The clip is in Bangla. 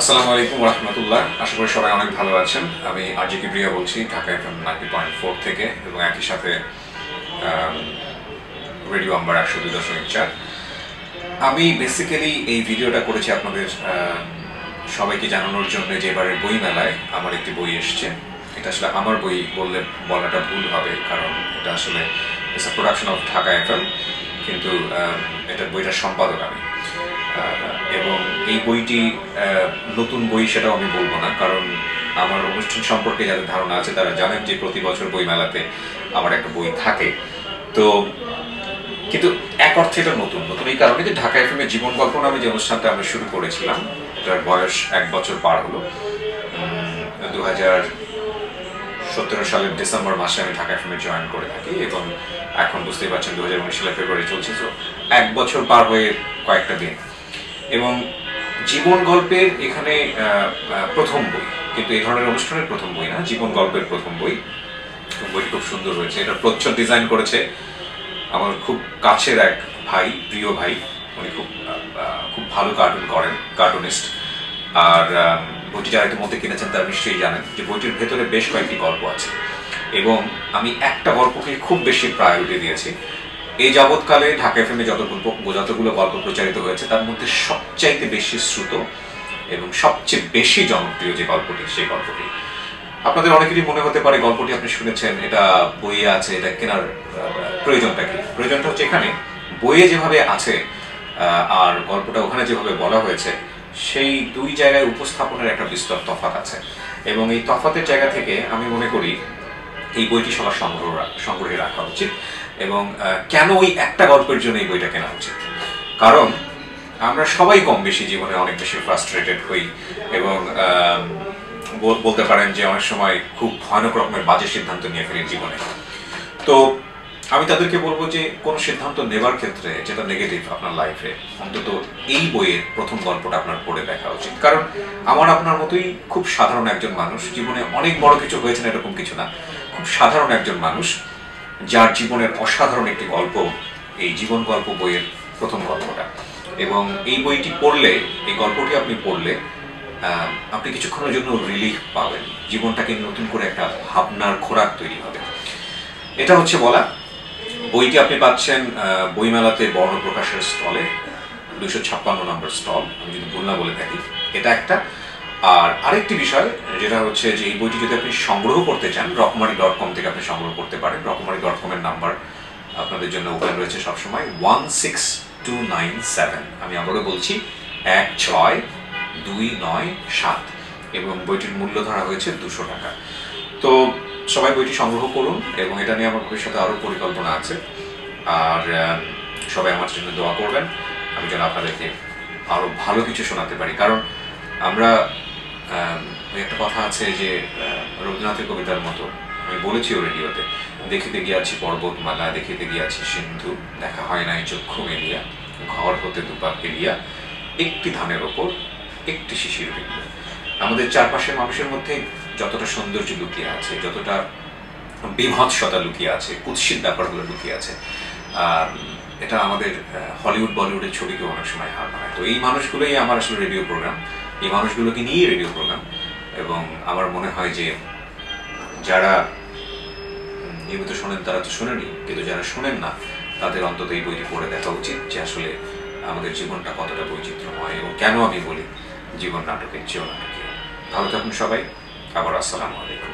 আসসালামু আলাইকুম রহমতুল্লাহ আশা করি সবাই অনেক ভালো আছেন। আমি আরজি কিবরিয়া বলছি, Dhaka F M ninety point four থেকে এবং একই সাথে রেডিও আম্বার একশো দুই দশমিক চার। আমি বেসিক্যালি এই ভিডিওটা করেছি আপনাদের সবাইকে জানানোর জন্য যে এবারের বই মেলায় আমার একটি বই এসছে। এটা আসলে আমার বই বললে বলাটা ভুল হবে, কারণ এটা আসলে it's production of Dhaka F M কিন্তু এটার বইটার সম্পাদক আমি। এবং এই বইটি নতুন বই সেটাও আমি বলব না, কারণ আমার অনুষ্ঠান সম্পর্কে যাদের ধারণা আছে তারা জানেন যে প্রতি বছর বই মেলাতে আমার একটা বই থাকে। তো, কিন্তু এক অর্থে এটা নতুন নতুন এই কারণে যে ঢাকা এফএম জীবন গল্প নামে যে অনুষ্ঠানটা আমরা শুরু করেছিলাম এটার বয়স এক বছর পার হলো দু হাজার সতেরো সালের ডিসেম্বর মাসে আমি ঢাকা এফএম জয়েন করে থাকি এবং এখন বুঝতেই পারছেন দু হাজার উনিশ সালে ফেব্রুয়ারি চলছে, তো এক বছর পার হয়ে কয়েকটা দিন। এবং জীবন গল্পের এখানে প্রথম বই, কিন্তু এই ধরনের অনুষ্ঠানের প্রথম বই না, জীবন গল্পের প্রথম বই। বইটি খুব সুন্দর হয়েছে, এটা প্রচ্ছদ ডিজাইন করেছে আমার খুব কাছের এক ভাই, প্রিয় ভাই, উনি খুব খুব ভালো কার্টুন করেন কার্টুনিস্ট আর বইটি যারা ইতিমধ্যে কিনেছেন তারা নিশ্চয়ই জানেন যে বইটির ভেতরে বেশ কয়েকটি গল্প আছে। এবং আমি একটা গল্পকে খুব বেশি প্রায়োরিটি দিয়েছি এই যাবৎকালে ঢাকা এফএমে যত গল্প যতগুলো গল্প প্রচারিত হয়েছে, তার মধ্যে সবচাইতে বেশি শ্রুত এবং সবচেয়ে বেশি জনপ্রিয় যে গল্পটি, সেই গল্পটি। আপনাদের অনেকেরই মনে হতে পারে গল্পটি আপনি শুনেছেন, এটা বইয়ে আছে, এটা কেনার প্রয়োজনটা কি? প্রয়োজনটা হচ্ছে এখানে বইয়ে যেভাবে আছে আর গল্পটা ওখানে যেভাবে বলা হয়েছে, সেই দুই জায়গায় উপস্থাপনের একটা বিস্তর তফাত আছে। এবং এই তফাতের জায়গা থেকে আমি মনে করি এই বইটি সবার সংগ্রহ সংগ্রহে রাখা উচিত এবং কেন ওই একটা গল্পের জন্য এই বইটা কেনা উচিত? কারণ আমরা সবাই কম বেশি জীবনে অনেক বেশি ফ্রাস্ট্রেটেড হই এবং বলতে পারেন যে অনেক সময় খুব ভয়ানক রকমের বাজে সিদ্ধান্ত নিয়ে ফেলি জীবনে। তো আমি তাদেরকে বলব যে কোনো সিদ্ধান্ত নেবার ক্ষেত্রে যেটা নেগেটিভ আপনার লাইফে অন্তত এই বইয়ের প্রথম গল্পটা আপনার পড়ে দেখা উচিত। কারণ আমার আপনার মতোই খুব সাধারণ একজন মানুষ, জীবনে অনেক বড় কিছু হয়েছে না এরকম কিছু না। খুব সাধারণ একজন মানুষ, যার জীবনের অসাধারণ একটি গল্প, এই জীবন গল্প বইয়ের প্রথম গল্পটা। এবং এই বইটি পড়লে, এই গল্পটি আপনি পড়লে আপনি কিছুক্ষণের জন্য রিলিফ পাবেন। জীবনটাকে নতুন করে একটা ভাবনার খোরাক তৈরি হবে। এটা হচ্ছে বলা, বইটি আপনি পাচ্ছেন বইমেলাতে বর্ণ প্রকাশের স্টলে, দুইশো ছাপ্পান্ন নম্বর স্টল, আমি যদি ভুল না বলে থাকি। এটা একটা আর আরেকটি বিষয়, যেটা হচ্ছে যে এই বইটি যদি আপনি সংগ্রহ করতে চান রকমারি ডট কম থেকে আপনি সংগ্রহ করতে পারেন। রকমারি ডট কমের নাম্বার আপনাদের জন্য ওপেন রয়েছে সবসময় one six two nine seven আমি আবারও বলছি, এক ছয় দুই নয় সাত। এবং বইটির মূল্য ধরা হয়েছে দুশো টাকা। তো সবাই বইটি সংগ্রহ করুন এবং এটা নিয়ে আমার ভবিষ্যতে আরও পরিকল্পনা আছে। আর সবাই আমার জন্য দোয়া করবেন। আমি যেন আপনাদেরকে আরও ভালো কিছু শোনাতে পারি। কারণ আমরা একটা কথা আছে যে রবীন্দ্রনাথের কবিতার মতো। আমি বলেছিও রেডিওতে, দেখিতে গিয়াছি পর্বতমালা, দেখিতে গিয়াছি সিন্ধু, দেখা হয় নাই চক্ষু মেলিয়া, ঘর হতে দুপা ফেলিয়া, একটি ধানের ওপর, একটি শিশির বিন্দু আমাদের চারপাশের মানুষের মধ্যে যতটা সৌন্দর্য লুকিয়ে আছে, যতটা বিভৎসতা লুকিয়ে আছে, কুৎসিত ব্যাপারগুলো লুকিয়ে আছে এটা আমাদের হলিউড বলিউডের ছবিকে অনেক সময় হার মানায়। তো এই মানুষগুলোই আমার আসলে রেডিও প্রোগ্রাম। এই মানুষগুলোকে নিয়ে রেডিও প্রোগ্রাম এবং আমার মনে হয় যে যারা নিয়মিত শোনেন তারা তো শোনেনি, কিন্তু যারা শোনেন না, তাদের অন্তত এই বইটি পড়ে দেখা উচিত যে আসলে আমাদের জীবনটা কতটা বৈচিত্র্যময় এবং কেন আমি বলি জীবন নাটকের চেয়েও নাটকীয়। ভালো থাকুন সবাই, আবার আসসালামু আলাইকুম।